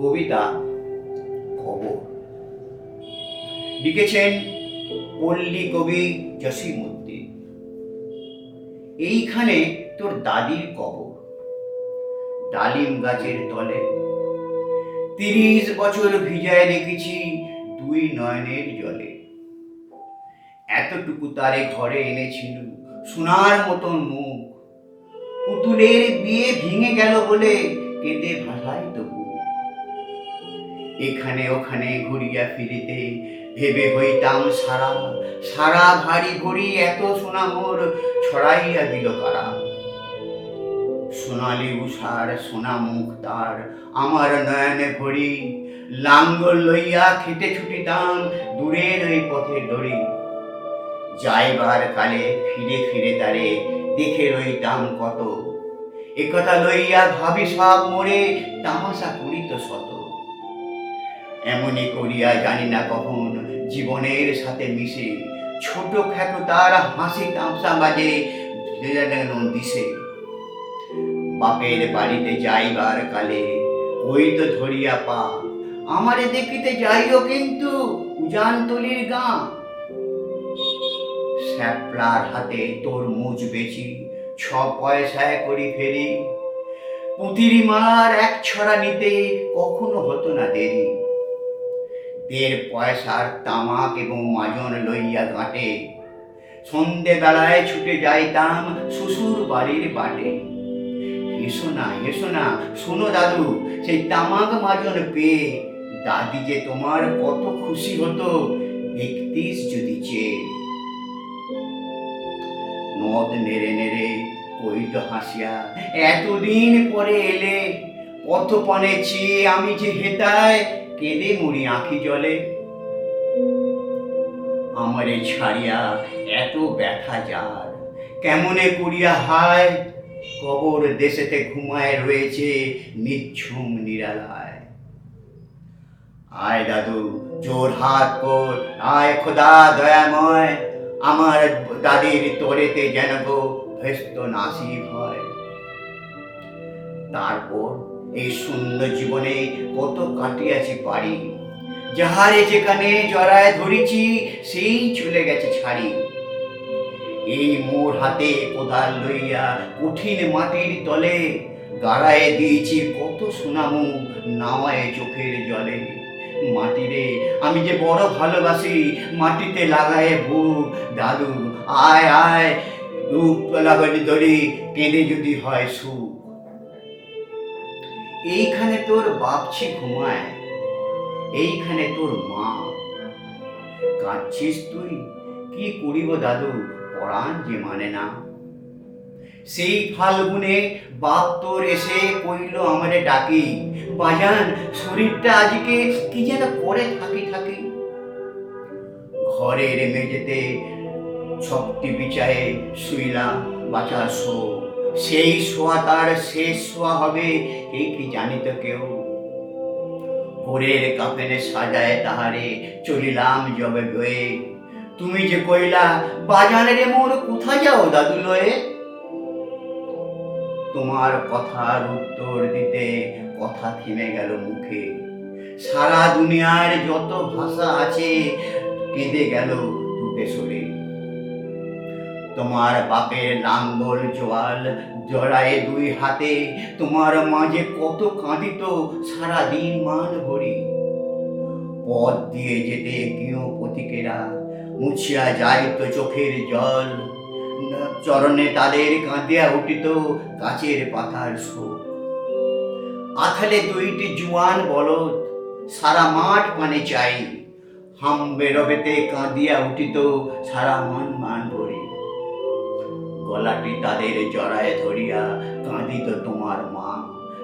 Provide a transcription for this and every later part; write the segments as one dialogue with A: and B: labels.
A: কবিতা খবর। লিখেছেন পল্লী কবি জসিমুদ্দিন এইখানে তোর দাদির কবর। ডালিম গাছের তলে। তিরিশ বছর ভিজায় রেখেছি দুই নয়নের জলে। এতটুকু তারে ঘরে এনেছিল সোনার মতন মুখ। পুতুলের বিয়ে ভেঙে গেল বলে কেঁদে ভাসাই তবু। এখানে ওখানে ঘুরিয়া ফিরিতে ভেবে হইতাম সারা। সারা ভারী ভরি এত সোনা মোর ছড়াইয়া দিল কারা। সোনালি উষার সোনা মুখ তার আমার নয়নে ভরি। লাঙ্গল লইয়া খেতে ছুটিতাম দূরের ওই পথে দড়ি। যাইবার কালে ফিরে ফিরে তারে দেখে রইতাম কত। একথা লইয়া ভাবি সব মোরে তামাশা করিত শত। এমনই করিয়া জানি না কখন জীবনের সাথে মিশে। ছোট খ্যাত তার হাসি তামসা বাজে দিশে। বাপের বাড়িতে যাইবার কালে ওই তো ধরিয়া পা আমারে দেখিতে যাইও কিন্তু উজানতলির গাঁ। শ্যাপলার হাতে তোর মুজ বেচি ছ পয়সায় করি ফেরি। পুঁতিরি মার এক ছড়া নিতে কখনো হতো না দেরি। দেড় পয়সার তামাক এবং মাজন লইয়া ঘাটে। সন্ধে বেলায় ছুটে যাইতাম শ্বশুর বাড়ির বাটে। এসো না এসো না, শোনো দাদু, সেই তামাক মাজন পেয়ে দাদি যে তোমার কত খুশি হতো দেখতিস যদি চেয়ে। নদ নেড়ে নেড়ে কইত হাসিয়া, এতদিন পরে এলে পথপনে চেয়ে আমি যে হেতায় কেঁদে মরি আঁখি জলে। আমারে ছাড়িয়া এত ব্যথা যার। কেমনে করিয়া হায়? কবর দেশেতে ঘুমায় রয়েছে নিচ্ছুম নিরালায়। আয় দাদু, জোর হাত কর আয় খোদা দয়াময়। আমার দাদির তোরেতে যেন গো ভেস্ত নাসিব হয়। তারপর এই শূন্য জীবনে কত কাটিয়াছি পারি যাহারে যেখানে জড়ায় ধরেছি, সেই চলে গেছে ছাড়ি। এই মোর হাতে কোদাল লইয়া কঠিন মাটির তলে গাড়ায় দিয়েছি কত সুনামু নাওয়ায় চোখের জলে। মাটিরে আমি যে বড় ভালোবাসি, মাটিতে লাগায় বুক দাদু আয় আয়, রূপ লাগানি ধরি কেঁদে যদি হয় সুখ এইখানে তোর বাপছি ঘুমায়, এইখানে তোর মা। কাঁদছিস তুই? কি করিব দাদু? পরাণ যে মানে না। সেই ফাল্গুনে বাপ তোর এসে কইল আমারে ডাকি, বাজান, শরীরটা আজকে কি যেন করে থাকি থাকি? ঘরের মেঝেতে ছকটি বিছায়ে শুইলাম বাঁচা শো সেই শোয়া তার শেষ শোয়া হবে এই কি জানিত কেউ? ভোরের কাপেনে সাজায় তাহারে চলিলাম জবে বয়ে। তুমি যে কইলা বাজারে মোর কোথায় যাও দাদু লয়ে? তোমার কথার উত্তর দিতে কথা থেমে গেল মুখে। সারা দুনিয়ার যত ভাষা আছে, কেঁদে গেল দুটে সরে। তোমার বাপের লাঙ্গল জোয়াল জড়ায় দুই হাতে, তোমার মাঝে কত কাঁদিত সারা দিন মান ভরি। পথ দিয়ে যেতে কেউ প্রতীকেরা মুছিয়া যাইত চোখের জল। চরণে তাদের কাঁদিয়া উঠিত গাছের পাতার শোক। আথালে দুইটি জুয়ান বলদ, সারা মাঠ পানে চাই। হাম বেরবেতে কাঁদিয়া উঠিত সারা মন মান ভরি। গলাটি তাদের জড়ায় ধরিয়া কাঁদিত তোমার মা।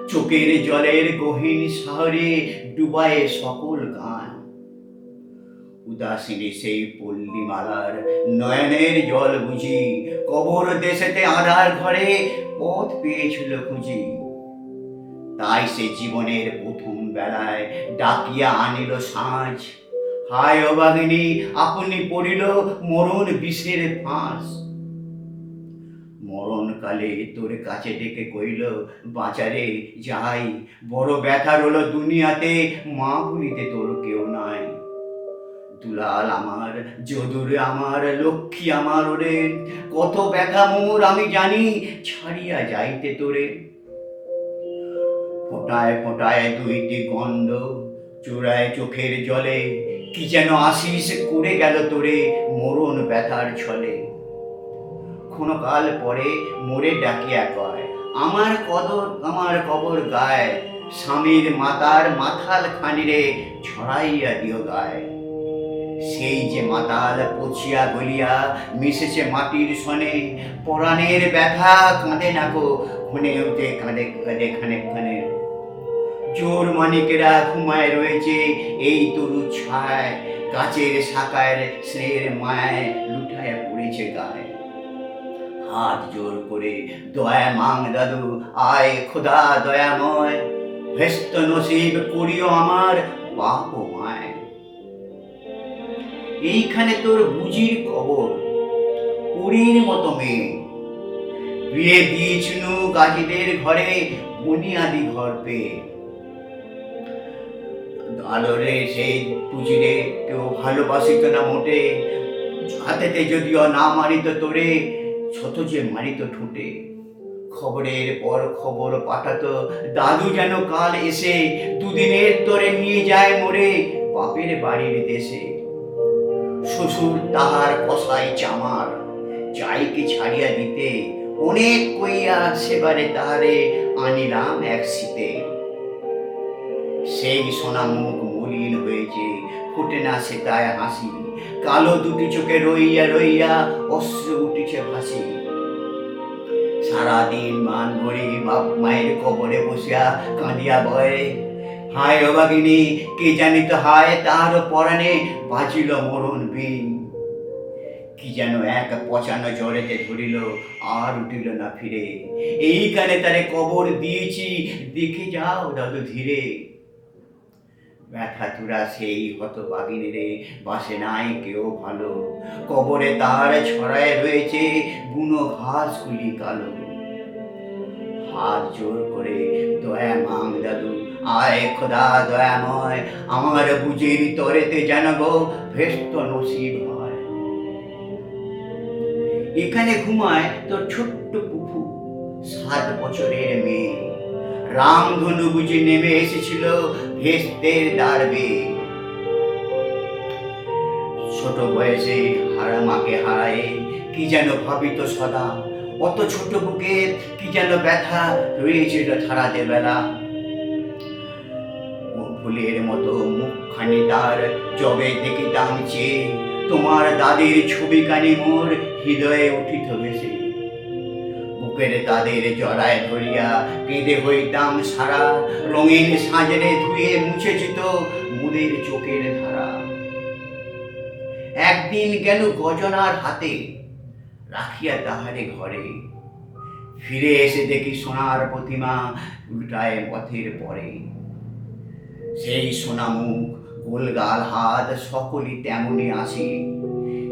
A: চোখের জলের গহীন শহরে ডুবায়ে সকল গান। উদাসীনী সেই পল্লীমালার নয়নের জল বুঝি, কবর দেশেতে আধার ঘরে পথ পেয়েছিল খুঁজি। তাই সে জীবনের প্রথম বেলায় ডাকিয়া আনিল সাঁঝ হায় অবাগিনী, আপনি পড়িল মরণ বিষের ফাঁস। মরণকালে তোর কাছে ডেকে কইল, বাঁচারে, যাই। বড় ব্যথার হলো দুনিয়াতে, মা বলিতে তোর কেউ নাই। দুলাল আমার, যদুর আমার, লক্ষ্মী আমার ওরে, কত ব্যথা মোর আমি জানি, ছাড়িয়া যাইতে তোরে। ফোটায় ফোটায় দুইটি গন্ধ চূড়ায় চোখের জলে, কি যেন আশিস করে গেল তোরে মরণ ব্যথার ছলে। ক্ষণকাল পরে মোরে ডাকিয়া কয়, আমার কদর, আমার কবর গায়, স্বামীর মাতার মাথাল খানিরে ছড়াইয়া দিও গায়। সেই যে মাতাল পচিয়া গলিয়া মিশেছে মাটির সনে, পরাণের ব্যথা কাঁদে গো, খুনে উঠে কাঁদে কাঁদে খানে খানে। জোর মানিকেরা ঘুমায় রয়েছে, এই তরু ছায়, গাছের শাখায় স্নেহের মায় লুঠায় পড়েছে গায়ে। হাত জোর করে দয়া মাং দাদু, আয় খোদা দয়াময়। ভেস্ত নসিব করিও আমার বাপ মায়। এইখানে তোর বুঝির কবর পুরীর মতো মেয়ে। বিয়ে দিয়েছিনু গাজীদের ঘরে বুনিয়াদি ঘর পেয়ে। আলোরে সেই পুজিরে কেউ ভালোবাসিত না মোটে। হাতেতে যদিও না মারিত তোরে শত যে মারিত ঠোঁটে, খবরের পর খবর পাঠাতো, দাদু যেন কাল এসে দুদিনের তোরে নিয়ে যায় মোরে বাপের বাড়ির দেশে। শ্বশুর তাহার কষাই চামার, যাইকে ছাড়িয়া দিতে অনেক কইয়া সেবারে তাহারে আনিলাম এক শীতে। সেই সোনা মুখ মলিন হয়েছে ফুটে না সে তায় হাসি। কালো দুটি চোখে রইয়া রইয়া অশ্রু উঠিছে ভাসি। সারাদিন মান ভরি বাপ মায়ের কবরে বসিয়া কাঁদিয়া ভয়ে। হায় অবাগিনী কে জানিত হায় তার পরাণে বাজিল মরণ বিন কি যেন এক পচানো জ্বরেতে ধরিল, আর উঠিল না ফিরে। এইখানে তারে কবর দিয়েছি, দেখে যাও দাদু ধীরে। ব্যথা তুরা সেই হত বাগিনী রে বাসে নাই কেউ ভালো। কবরে তার ছড়ায় রয়েছে বুনো ঘাসগুলি কালো। হাত জোর করে, দয়া মাং দাদু, আয় খোদা, দয়াময়, আমার বুঝির তরেতে জানাব ভেস্ত নসিব হয়। এখানে ঘুমায় তোর ছোট্ট পুফু সাত বছরের মেয়ে। রামধনু বুঝে নেমে এসেছিল ভেস্তের দাঁড়বে ছোট বয়সে হারা মাকে হারায় কি যেন ভাবিত সদা, অত ছোট বুকে কি যেন ব্যথা রয়েছিল ছাড়াতে বেলা। ফুলের মতো মুখখানি তার জবে দেখিতাম চেয়ে, তোমার দাদির ছবি কানি মোর হৃদয়ে উঠিত ভেসে বুকের তাদের জড়ায় ধরিয়া কেঁদে হইতাম সারা। রঙিন সাজরে ধুয়ে মুছে যেত মুদের চোখের ধারা। একদিন গেল গজনার হাতে, রাখিয়া তাহারে ঘরে। ফিরে এসে দেখি সোনার প্রতিমা উল্টায় পথের পরে। সেই সোনামুখ, গোলগাল হাত সকলই তেমনই আসে।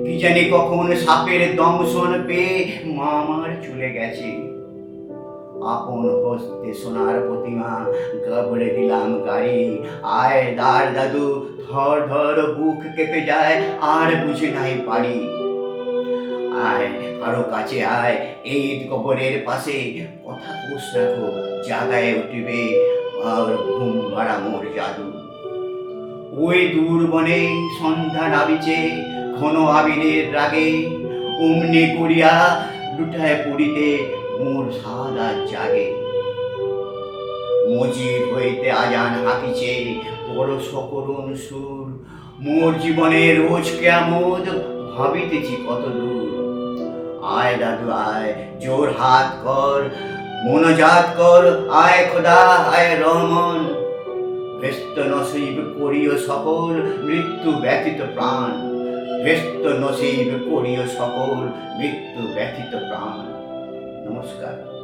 A: কি জানি কখন সাপের দংশন পেয়ে মা আমার চলে গেছে। আপন হস্তে সোনার প্রতিমা গবড়ে দিলাম গাড়ি। আয় দার দাদু, ধর ধর বুক কেঁপে যায়, আর বুঝে নাই পারি আয়, আরও কাছে আয় এই কবরের পাশে। কথা কোষ রাখো, জাগায় উঠিবে আর ঘুম ভাড়া মোর জাদু। ওই দূর বনে সন্ধ্যা নাবিছে ঘন আবিরের রাগে অমনি করিয়া লুটায় পড়িতে মোর সাদা জাগে। মজির হইতে আজান হাকিছে বড় সকরুণ সুর। মোর জীবনের রোজ কেমন ভাবিতেছি কত দূর। আয় দাদু, আয়, জোর হাত কর, মনোজাত কর, আয় খোদা, আয় রহমান। ভেস্ত নসিব করিও সকল মৃত্যু ব্যতীত প্রাণ। ভেস্ত নসিব করিও সকল মৃত্যু ব্যথিত প্রাণ। নমস্কার।